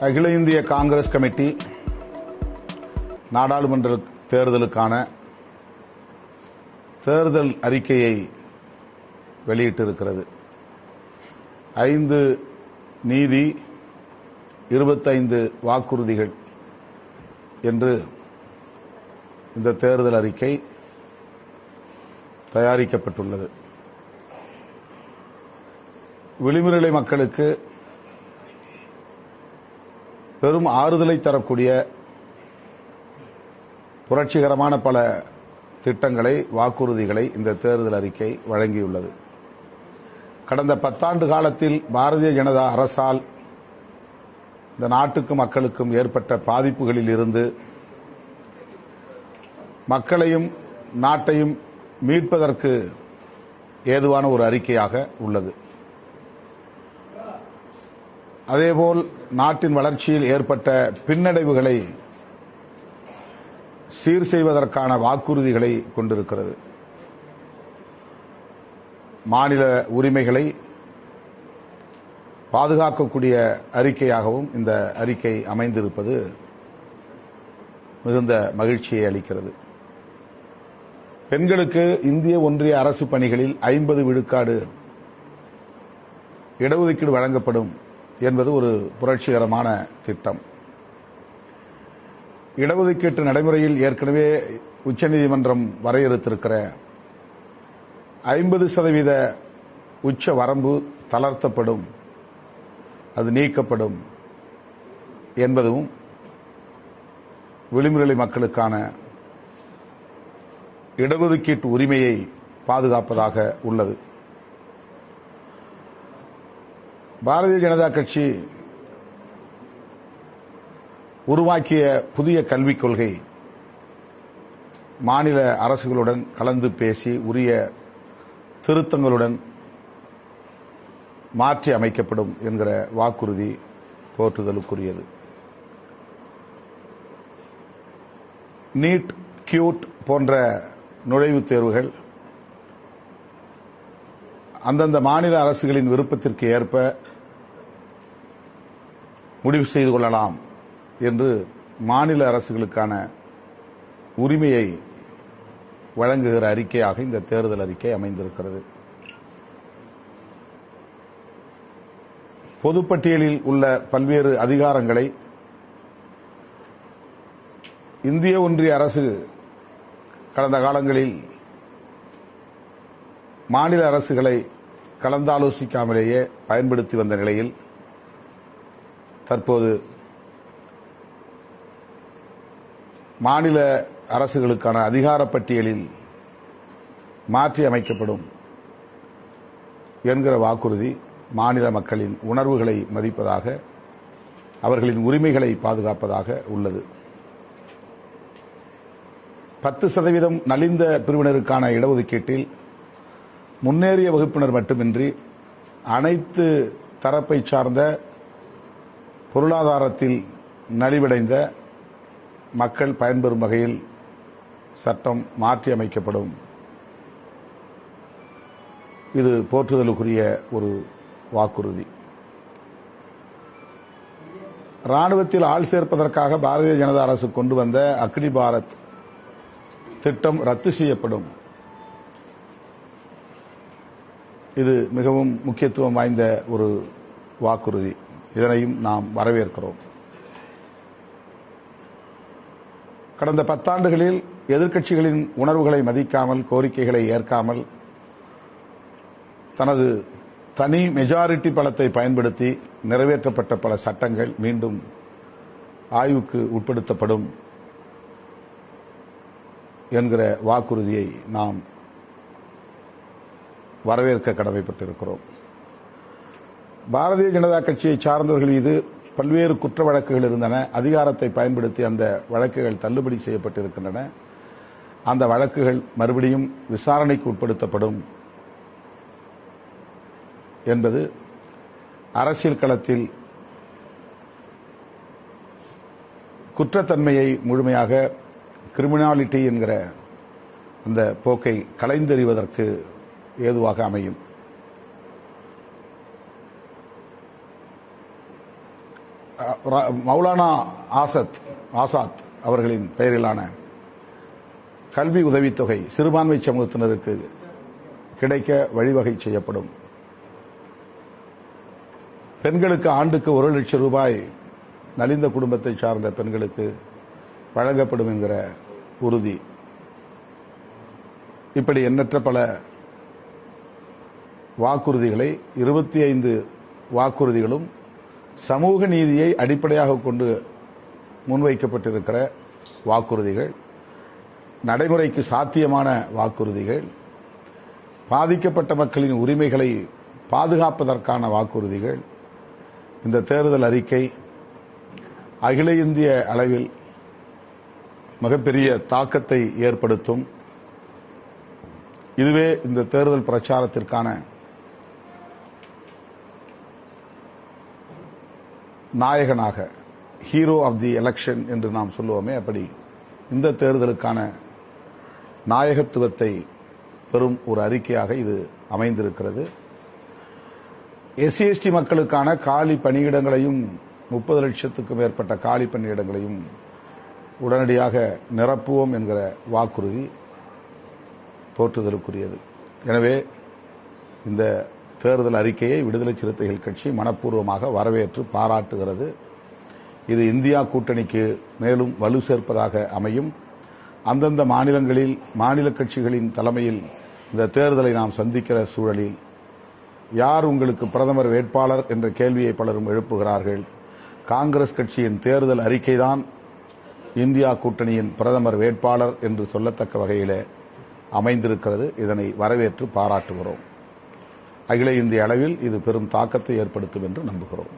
அகில இந்திய காங்கிரஸ் கமிட்டி நாடாளுமன்ற தேர்தலுக்கான தேர்தல் அறிக்கையை வெளியிட்டிருக்கிறது. ஐந்து நீதி இருபத்தைந்து வாக்குறுதிகள் என்று இந்த தேர்தல் அறிக்கை தயாரிக்கப்பட்டுள்ளது. விளிம்புநிலை மக்களுக்கு பெரும் ஆறுதலை தரக்கூடிய புரட்சிகரமான பல திட்டங்களை வாக்குறுதிகளை இந்த தேர்தல் அறிக்கை வழங்கியுள்ளது. கடந்த பத்தாண்டு காலத்தில் பாரதிய ஜனதா அரசால் இந்த நாட்டுக்கும் மக்களுக்கும் ஏற்பட்ட பாதிப்புகளில் இருந்து மக்களையும் நாட்டையும் மீட்பதற்கு ஏதுவான ஒரு அறிக்கையாக உள்ளது. அதேபோல் நாட்டின் வளர்ச்சியில் ஏற்பட்ட பின்னடைவுகளை சீர் செய்வதற்கான வாக்குறுதிகளை கொண்டிருக்கிறது. மாநில உரிமைகளை பாதுகாக்கக்கூடிய அறிக்கையாகவும் இந்த அறிக்கை அமைந்திருப்பது மிகுந்த மகிழ்ச்சியை அளிக்கிறது. பெண்களுக்கு இந்திய ஒன்றிய அரசு பணிகளில் ஐம்பது விழுக்காடு இடஒதுக்கீடு வழங்கப்படும் என்பது ஒரு புரட்சிகரமான திட்டம். இடஒதுக்கீட்டு நடைமுறையில் ஏற்கனவே உச்சநீதிமன்றம் வரையறுத்திருக்கிற ஐம்பது சதவீத உச்ச வரம்பு தளர்த்தப்படும் அது நீக்கப்படும் என்பதும் விளிம்புநிலை மக்களுக்கான இடஒதுக்கீட்டு உரிமையை பாதுகாப்பதாக உள்ளது. பாரதிய ஜனதா கட்சி உருவாக்கிய புதிய கல்விக் கொள்கை மாநில அரசுகளுடன் கலந்து பேசி உரிய திருத்தங்களுடன் மாற்றி அமைக்கப்படும் என்கிற வாக்குறுதி போற்றுதலுக்குரியது. நீட் கியூட் போன்ற நுழைவுத் தேர்வுகள் அந்தந்த மாநில அரசுகளின் விருப்பத்திற்கு ஏற்ப முடிவு செய்து கொள்ளலாம் என்று மாநில அரசுகளுக்கான உரிமையை வழங்குகிற அறிக்கையாக இந்த தேர்தல் அறிக்கை அமைந்திருக்கிறது. பொதுப்பட்டியலில் உள்ள பல்வேறு அதிகாரங்களை இந்திய ஒன்றிய அரசு கடந்த காலங்களில் மாநில அரசுகளை கலந்தாலோசிக்காமலேயே பயன்படுத்தி வந்த நிலையில் தற்போது மாநில அரசுகளுக்கான அதிகார பட்டியலில் மாற்றி அமைக்கப்படும் என்கிற வாக்குறுதி மாநில மக்களின் உணர்வுகளை மதிப்பதாக அவர்களின் உரிமைகளை பாதுகாப்பதாக உள்ளது. பத்து சதவீதம் நலிந்த பிரிவினருக்கான இடஒதுக்கீட்டில் முன்னேறிய வகுப்பினர் மட்டுமின்றி அனைத்து தரப்பை சார்ந்த பொருளாதாரத்தில் நலிவடைந்த மக்கள் பயன்பெறும் வகையில் சட்டம் மாற்றி அமைக்கப்படும். இது போற்றுதலுக்குரிய ஒரு வாக்குறுதி. ராணுவத்தில் ஆள் சேர்ப்பதற்காக பாரதிய ஜனதா அரசு கொண்டு வந்த அக்னி பாரத் திட்டம் ரத்து செய்யப்படும். இது மிகவும் முக்கியத்துவம் வாய்ந்த ஒரு வாக்குறுதி. இதனையும் நாம் வரவேற்கிறோம். கடந்த பத்தாண்டுகளில் எதிர்க்கட்சிகளின் உணர்வுகளை மதிக்காமல் கோரிக்கைகளை ஏற்காமல் தனது தனி மெஜாரிட்டி பலத்தை பயன்படுத்தி நிறைவேற்றப்பட்ட பல சட்டங்கள் மீண்டும் ஆய்வுக்கு உட்படுத்தப்படும் என்கிற வாக்குறுதியை நாம் வரவேற்க கடமைப்பட்டிருக்கிறோம். பாரதிய ஜனதா கட்சியை சார்ந்தவர்கள் மீது பல்வேறு குற்ற வழக்குகள் இருந்தன. அதிகாரத்தை பயன்படுத்தி அந்த வழக்குகள் தள்ளுபடி செய்யப்பட்டிருக்கின்றன. அந்த வழக்குகள் மறுபடியும் விசாரணைக்கு உட்படுத்தப்படும் என்பது அரசியல் களத்தில் குற்றத்தன்மையை முழுமையாக கிரிமினாலிட்டி என்கிற அந்த போக்கை களைந்தெறிவதற்கு ஏதுவாக அமையும். மௌலானா ஆசத் ஆசாத் அவர்களின் பெயரிலான கல்வி உதவித்தொகை சிறுபான்மை சமூகத்தினருக்கு கிடைக்க வழிவகை செய்யப்படும். பெண்களுக்கு ஆண்டுக்கு ஒரு லட்சம் ரூபாய் நலிந்த குடும்பத்தை சார்ந்த பெண்களுக்கு வழங்கப்படும் என்கிற உறுதி. இப்படி எண்ணற்ற பல வாக்குறுதிகளை இருபத்தி ஐந்து வாக்குறுதிகளும் சமூக நீதியை அடிப்படையாக கொண்டு முன்வைக்கப்பட்டிருக்கிற வாக்குறுதிகள் நடைமுறைக்கு சாத்தியமான வாக்குறுதிகள் பாதிக்கப்பட்ட மக்களின் உரிமைகளை பாதுகாப்பதற்கான வாக்குறுதிகள் இந்த தேர்தல் அறிக்கை அகில இந்திய அளவில் மிகப்பெரிய தாக்கத்தை ஏற்படுத்தும். இதுவே இந்த தேர்தல் பிரச்சாரத்திற்கான நாயகனாக ஹீரோ ஆஃப் தி எலெக்ஷன் என்று நாம் சொல்லுவோமே அப்படி இந்த தேர்தலுக்கான நாயகத்துவத்தை பெறும் ஒரு அறிக்கையாக இது அமைந்திருக்கிறது. எஸ்சிஎஸ்டி மக்களுக்கான காலி பணியிடங்களையும் முப்பது லட்சத்துக்கும் மேற்பட்ட காலி பணியிடங்களையும் உடனடியாக நிரப்புவோம் என்கிற வாக்குறுதி போற்றுதலுக்குரியது எனவே இந்த தேர்தல் அறிக்கையை விடுதலை சிறுத்தைகள் கட்சி மனப்பூர்வமாக வரவேற்று பாராட்டுகிறது. இது இந்தியா கூட்டணிக்கு மேலும் வலு சேர்ப்பதாக அமையும். அந்தந்த மாநிலங்களில் மாநில கட்சிகளின் தலைமையில் இந்த தேர்தலை நாம் சந்திக்கிற சூழலில் யார் உங்களுக்கு பிரதமர் வேட்பாளர் என்ற கேள்வியை பலரும் எழுப்புகிறார்கள். காங்கிரஸ் கட்சியின் தேர்தல் அறிக்கைதான் இந்தியா கூட்டணியின் பிரதமர் வேட்பாளர் என்று சொல்லத்தக்க வகையிலே அமைந்திருக்கிறது. இதனை வரவேற்று பாராட்டுகிறோம். அகில இந்திய அளவில் இது பெரும் தாக்கத்தை ஏற்படுத்தும் என்று நம்புகிறோம்.